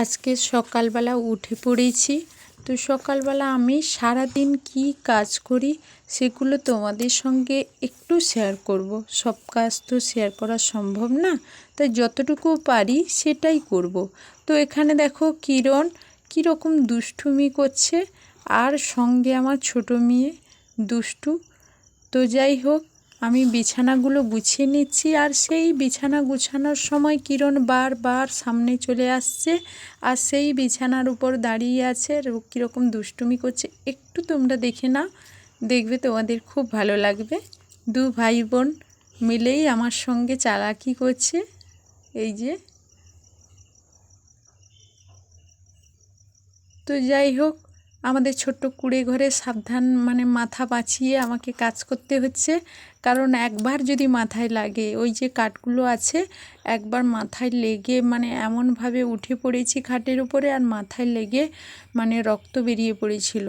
আজকে সকালবেলা উঠে পড়েছি। তো সকালবেলা আমি সারা দিন কি কাজ করি সেগুলো তোমাদের সঙ্গে একটু শেয়ার করব। সব কাজ তো শেয়ার করা সম্ভব না, তাই যতটুকু পারি সেটাই করব। তো এখানে দেখো কিরণ কীরকম দুষ্টুমি করছে, আর সঙ্গে আমার ছোট মেয়ে দুষ্টু। তো যাই হোক আমি বিছানাগুলো গুছিয়ে নিচ্ছি আর সেই বিছানা গুছানোর সময় কিরণ বারবার সামনে চলে আসছে আর সেই বিছানার উপর দাঁড়িয়ে আছে কীরকম দুষ্টুমি করছে। একটু তোমরা দেখে নাও, দেখবে তোমাদের খুব ভালো লাগবে। দু ভাই বোন মিলেই আমার সঙ্গে চালাকি করছে। এই যে। তো যাই হোক আমাদের ছোট্ট কুড়ে ঘরে সাবধান মানে মাথা বাঁচিয়ে আমাকে কাজ করতে হচ্ছে। কারণ একবার যদি মাথায় লাগে, ওই যে কাঠগুলো আছে, একবার মাথায় লেগে মানে এমনভাবে উঠে পড়েছি খাটের উপরে আর মাথায় লেগে মানে রক্ত বেরিয়ে পড়েছিল।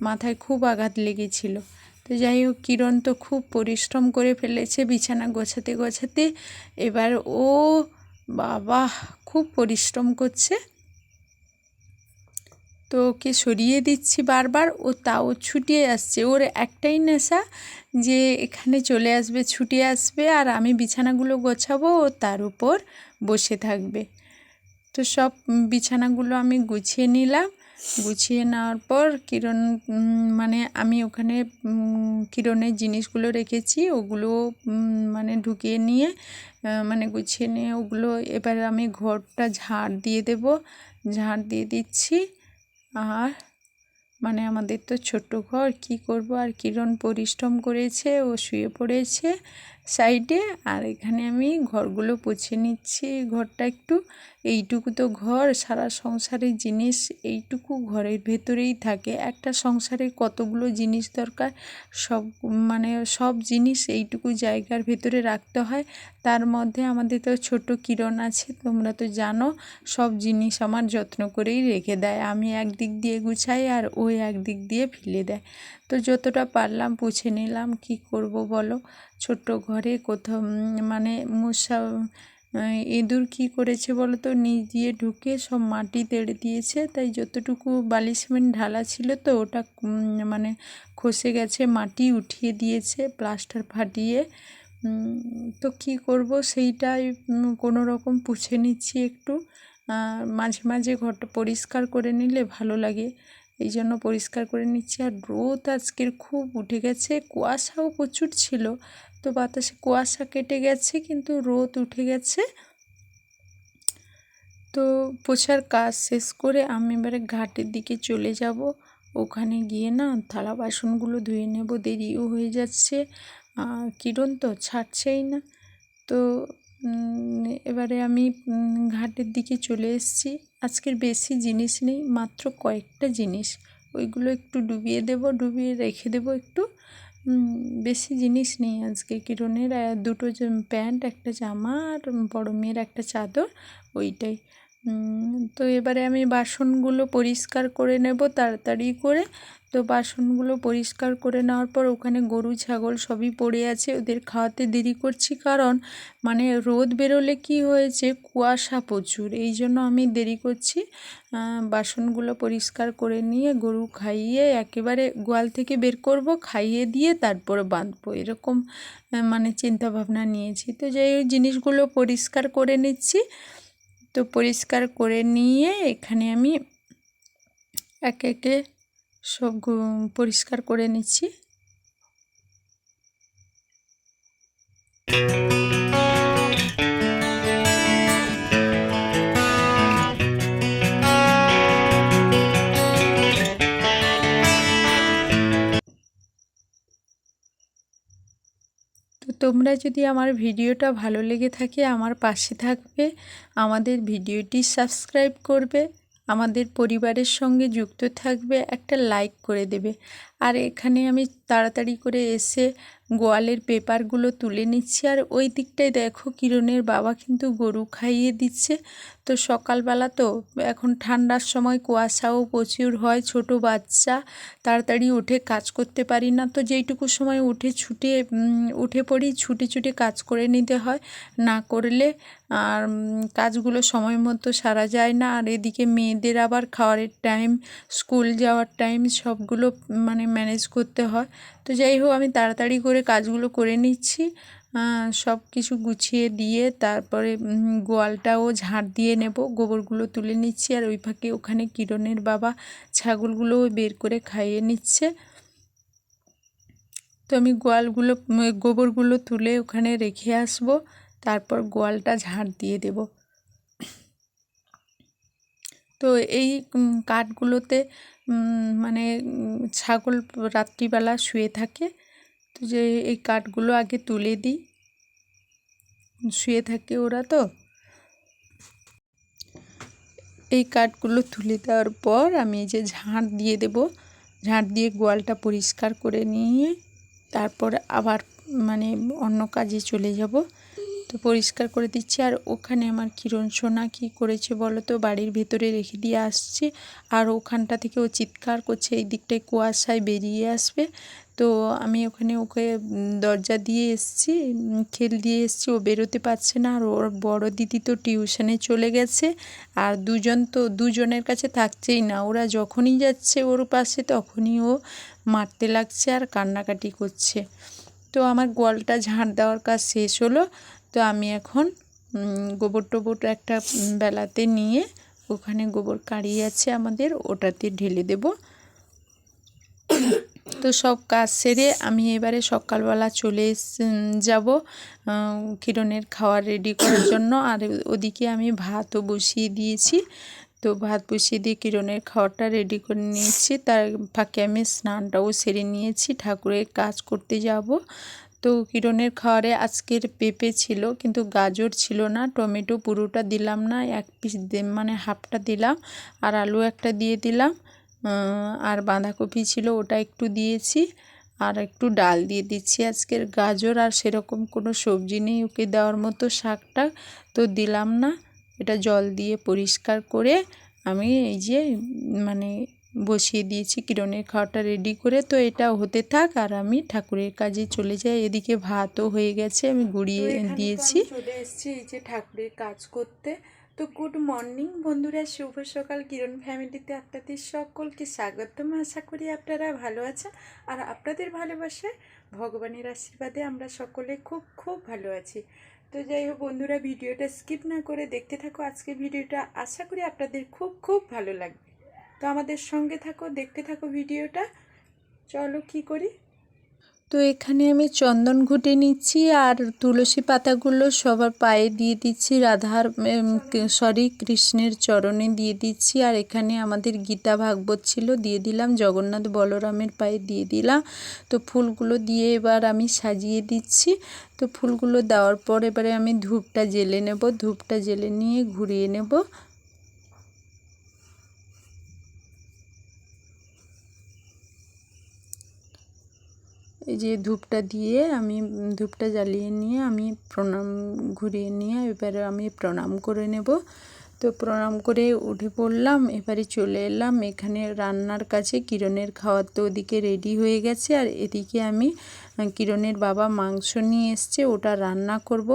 মাথায় খুব আঘাত লেগেছিল। তো যাই হোক, কিরণ তো খুব পরিশ্রম করে ফেলেছে বিছানা গোছাতে গোছাতে। এবার ও, বাবা, খুব পরিশ্রম করছে। তো ওকে সরিয়ে দিচ্ছি বারবার, ও তাও ছুটিয়ে আসছে। ওর একটাই নেশা যে এখানে চলে আসবে ছুটে আসবে আর আমি বিছানাগুলো গোছাবো, ও তার উপর বসে থাকবে। তো সব বিছানাগুলো আমি গুছিয়ে নিলাম। গুছিয়ে নেওয়ার পর কিরণ মানে আমি ওখানে কিরণের জিনিসগুলো রেখেছি, ওগুলো মানে ঢুকিয়ে নিয়ে মানে গুছিয়ে নিয়ে ওগুলো এবার আমি ঘরটা ঝাড় দিয়ে দেব। ঝাড় দিয়ে দিচ্ছি। আর? মানে আমাদের তো ছোট্ট ঘর, কি করব? আর কিরণ পরিশ্রম করেছে, ও শুয়ে পড়েছে। সাইডে, আর এখানে আমি ঘরগুলো পুছে নিচ্ছি। ঘরটা একটু এইটুকু তো ঘর, সারা সংসারের জিনিস এইটুকু ঘরের ভেতরেই থাকে। একটা সংসারে কতগুলো জিনিস দরকার, সব মানে সব জিনিস এইটুকু জায়গার ভেতরে রাখতে হয়। তার মধ্যে আমাদের তো ছোট কিরণ আছে, তোমরা তো জানো, সব জিনিস আমার যত্ন করেই রেখে দেয়। আমি একদিক দিয়ে গুছাই আর ওই একদিক দিয়ে ফেলে দেয়। তো যতটা পারলাম পুছে নিলাম, কি করব বলো? ছোট্ট ঘরে কোথাও মানে মশা ইঁদুর কি করেছে বলো তো? নিচ দিয়ে ঢুকে সব মাটি তেড়ে দিয়েছে, তাই যতটুকু বালি সিমেন্ট ঢালা ছিল তো, ওটা মানে খসে গেছে, মাটি উঠিয়ে দিয়েছে, প্লাস্টার ফাটিয়ে। তো কি করব? সেইটাই কোনো রকম পুছে নিচ্ছি একটু। মাঝে মাঝে ঘরটা পরিষ্কার করে নিলে ভালো লাগে। এই জন্য পরিষ্কার করে নিচ্ছি। আর রোদ আজকের খুব উঠে গেছে, কুয়াশাও প্রচুর ছিল। তো বাতাসে কুয়াশা কেটে গেছে, কিন্তু রোদ উঠে গেছে। তো পোছার কাজ শেষ করে আমি এবারে ঘাটের দিকে চলে যাব। ওখানে গিয়ে না থালা বাসনগুলো ধুয়ে নেব, দেরিও হয়ে যাচ্ছে। কিরণ তো ছাড়ছেই না। তো এবারে আমি ঘাটের দিকে চলে এসেছি। আজকের বেশি জিনিস নেই, মাত্র কয়েকটা জিনিস। ওইগুলো একটু ডুবিয়ে দেব, ডুবিয়ে রেখে দেব একটু। বেশি জিনিস নেই আজকে। কিরণের দুটো প্যান্ট, একটা জামা আর বড় মেয়ের একটা চাদর, ওইটাই। তো এবারে আমি বাসনগুলো পরিষ্কার করে নেব তাড়াতাড়ি করে। তো বাসনগুলো পরিষ্কার করে নেওয়ার পর ওখানে গরু, ছাগল সবই পড়ে আছে, ওদের খাওয়াতে দেরি করছি কারণ মানে রোদ বেরোলে কি হয়েছে, কুয়াশা প্রচুর, এই জন্য আমি দেরি করছি। বাসনগুলো পরিষ্কার করে নিয়ে গরু খাইয়ে একেবারে গোয়াল থেকে বের করব, খাইয়ে দিয়ে তারপরে বাঁধবো, এরকম মানে চিন্তা ভাবনা নিয়েছি। তো হোক, জিনিসগুলো পরিষ্কার করে নিচ্ছি। তো পরিষ্কার করে নিয়ে এখানে আমি একে একে সব পরিষ্কার করে নিচ্ছি। তোমরা যদি আমার ভিডিওটা ভালো লেগে থাকে আমার পাশে থাকবে, আমাদের ভিডিওটি সাবস্ক্রাইব করবে, আমাদের পরিবারের সঙ্গে যুক্ত থাকবে, একটা লাইক করে দেবে। আর এখানে আমি তাড়াতাড়ি করে এসে গোয়ালের পেপারগুলো তুলে নিচ্ছি। আর ওই দিকটায় দেখো কিরণের বাবা কিন্তু গরু খাইয়ে দিচ্ছে। তো সকালবেলা তো এখন ঠান্ডার সময় কুয়াশাও প্রচুর হয়, ছোট বাচ্চা, তাড়াতাড়ি উঠে কাজ করতে পারি না। তো যেইটুকু সময় উঠে ছুটে উঠে পড়ি, ছুটে ছুটে কাজ করে নিতে হয়। না করলে আর কাজগুলো সময় মতো সারা যায় না। আর এদিকে মেয়েদের আবার খাওয়ারের টাইম স্কুল যাওয়ার টাইম সবগুলো মানে ম্যানেজ করতে হয়। তো যাই হোক, আমি তাড়াতাড়ি করে কাজগুলো করে নিচ্ছি। সব কিছু গুছিয়ে দিয়ে তারপরে গোয়ালটাও ঝাঁট দিয়ে নেব। গোবরগুলো তুলে নিচ্ছি আর ওই ফাঁকে ওখানে কিরণের বাবা ছাগলগুলোও বের করে খাইয়ে নিচ্ছে। তো আমি গোয়ালগুলো গোবরগুলো তুলে ওখানে রেখে আসব। তারপর গোয়ালটা ঝাঁট দিয়ে দেব। তো এই কাঠগুলোতে মানে ছাগল রাত্রিবেলা শুয়ে থাকে। তো যে এই কাঠগুলো আগে তুলে দিই। শুয়ে থাকে ওরা তো। এই কাঠগুলো তুলে দেওয়ার পর আমি যে ঝাঁট দিয়ে দেব। ঝাঁট দিয়ে গোয়ালটা পরিষ্কার করে নিয়ে তারপর আবার মানে অন্য কাজে চলে যাব। তো পরিষ্কার করে দিচ্ছি। আর ওখানে আমার কিরণ সোনা কী করেছে বলো তো? বাড়ির ভেতরে রেখে দিয়ে আসছে। আর ওখানটা থেকে ও চিৎকার করছে, এই দিকটায় কুয়াশায় বেরিয়ে আসবে। তো আমি ওখানে ওকে দরজা দিয়ে এসছি খেল দিয়ে এসছি। ও বেরোতে পারছে না। আর ওর বড় দিদি তো টিউশনে চলে গেছে। আর দুজন তো, দুজনের কাছে থাকছেই না। ওরা যখনই যাচ্ছে ওর পাশে তখনই ও মারতে লাগছে আর কান্নাকাটি করছে। তো আমার গোয়ালটা ঝাঁট দেওয়ার কাজ শেষ হলো। তো আমি এখন গোবর টোবর একটা বেলাতে নিয়ে ওখানে গোবর কাড়িয়ে আছে আমাদের, ওটাতে ঢেলে দেব। তো সব কাজ সেরে আমি এবারে সকালবেলা চলে যাব কিরণের খাওয়ার রেডি করার জন্য। আর ওদিকে আমি ভাতও বসিয়ে দিয়েছি। তো ভাত বসিয়ে দিয়ে কিরণের খাওয়াটা রেডি করে নিয়েছি। তার ফাঁকে আমি স্নানটাও সেরে নিয়েছি। ঠাকুরের কাজ করতে যাব। তো কিরণের খাওয়ারে আজকের পেঁপে ছিল, কিন্তু গাজর ছিল না। টমেটো পুরোটা দিলাম না, এক পিস মানে হাফটা দিলাম, আর আলু একটা দিয়ে দিলাম। আর বাঁধাকপি ছিল, ওটা একটু দিয়েছি, আর একটু ডাল দিয়ে দিচ্ছি আজকের। গাজর আর সেরকম কোনো সবজি নেই, ওকে দেওয়ার মতো শাকটা তো দিলাম না। এটা জল দিয়ে পরিষ্কার করে আমি এই যে মানে বসিয়ে দিয়েছি কিরণের খাওয়াটা রেডি করে। তো এটা হতে থাক আর আমি ঠাকুরের কাজে চলে যাই। এদিকে ভাতও হয়ে গেছে আমি গুড়িয়ে দিয়েছি। চলে এসেছি এই যে ঠাকুরের কাজ করতে। তো গুড মর্নিং বন্ধুরা শুভ সকাল। কিরণ ফ্যামিলিতে আপনাদের সকলকে স্বাগতম। আশা করি আপনারা ভালো আছেন। আর আপনাদের ভালোবাসায় ভগবানের আশীর্বাদে আমরা সকলে খুব খুব ভালো আছি। তো যাই হোক বন্ধুরা ভিডিওটা স্কিপ না করে দেখতে থাকো। আজকে ভিডিওটা আশা করি আপনাদের খুব খুব ভালো লাগবে। তো আমাদের সঙ্গে থাকো, দেখতে থাকো ভিডিওটা। চলো কি করি? তো এখানে আমি চন্দন ঘুটে নিচ্ছি আর তুলসী পাতাগুলো সবার পায়ে দিয়ে দিচ্ছি, রাধার সরি, কৃষ্ণের চরণে দিয়ে দিচ্ছি। আর এখানে আমাদের গীতা ভাগবত ছিল, দিয়ে দিলাম, জগন্নাথ বলরামের পায়ে দিয়ে দিলাম। তো ফুলগুলো দিয়ে এবার আমি সাজিয়ে দিচ্ছি। তো ফুলগুলো দেওয়ার পর এবারে আমি ধূপটা জেলে নেব, ধূপটা জেলে নিয়ে ঘুরিয়ে নেব। এই যে ধূপটা দিয়ে আমি ধূপটা জ্বালিয়ে নিয়ে আমি প্রণাম, ঘুরিয়ে নিয়ে এবারে আমি প্রণাম করে নেব। তো প্রণাম করে উঠে পড়লাম, এবারে চলে এলাম। এখানে রান্নার কাছে কিরণের খাওয়ার তো ওদিকে রেডি হয়ে গেছে। আর এদিকে আমি কিরণের বাবা মাংস নিয়ে এসছে, ওটা রান্না করব।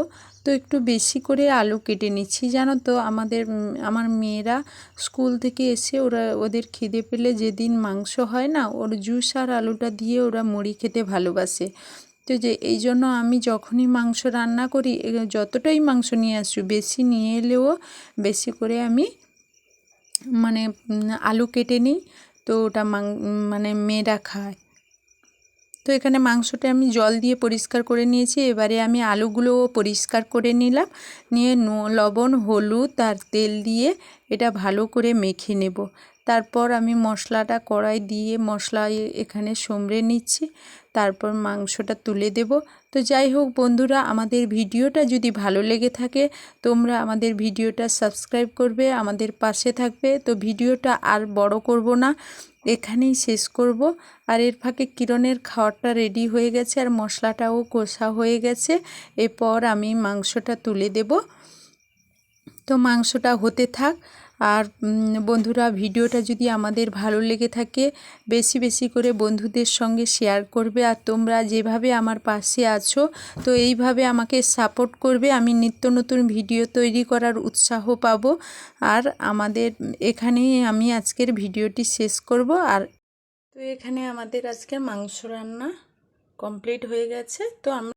তো একটু বেশি করে আলু কেটে নিচ্ছি, জানো তো। আমাদের আমার মেয়েরা স্কুল থেকে এসে ওরা, ওদের খিদে পেলে যেদিন মাংস হয় না, ওর জুস আর আলুটা দিয়ে ওরা মুড়ি খেতে ভালোবাসে। তো যে এই জন্য আমি যখনই মাংস রান্না করি যতটাই মাংস নিয়ে আসছি, বেশি নিয়ে এলেও বেশি করে আমি মানে আলু কেটে নিই, তো ওটা মানে মেয়েরা খায়। তো এখানে মাংসটা আমি জল দিয়ে পরিষ্কার করে নিয়েছি, এবারে আমি আলুগুলোও পরিষ্কার করে নিলাম, নিয়ে লবণ, হলুদ আর তেল দিয়ে এটা ভালো করে মেখে নেব। তারপর আমি মশলাটা কড়াই দিয়ে মশলা এখানে সমড়ে নিচ্ছি তারপর মাংসটা তুলে দেব। তো যাই হোক বন্ধুরা, আমাদের ভিডিওটা যদি ভালো লেগে থাকে, তোমরা আমাদের ভিডিওটা সাবস্ক্রাইব করবে, আমাদের পাশে থাকবে। তো ভিডিওটা আর বড় করব না, এখানেই শেষ করব। আর এর ফাঁকে কিরণের খাওয়ারটা রেডি হয়ে গেছে আর মশলাটাও কষা হয়ে গেছে। এরপর আমি মাংসটা তুলে দেব। তো মাংসটা হতে থাক। আর বন্ধুরা, ভিডিওটা যদি আমাদের ভালো লেগে থাকে, বেশি বেশি করে বন্ধুদের সঙ্গে শেয়ার করবে। আর তোমরা যেভাবে আমার পাশে আছো, তো এইভাবে আমাকে সাপোর্ট করবে। আমি নিত্য নতুন ভিডিও তৈরি করার উৎসাহ পাব। আর আমাদের, এখানেই আমি আজকের ভিডিওটি শেষ করব। আর তো এখানে আমাদের আজকে মাংস রান্না কমপ্লিট হয়ে গেছে। তো আমরা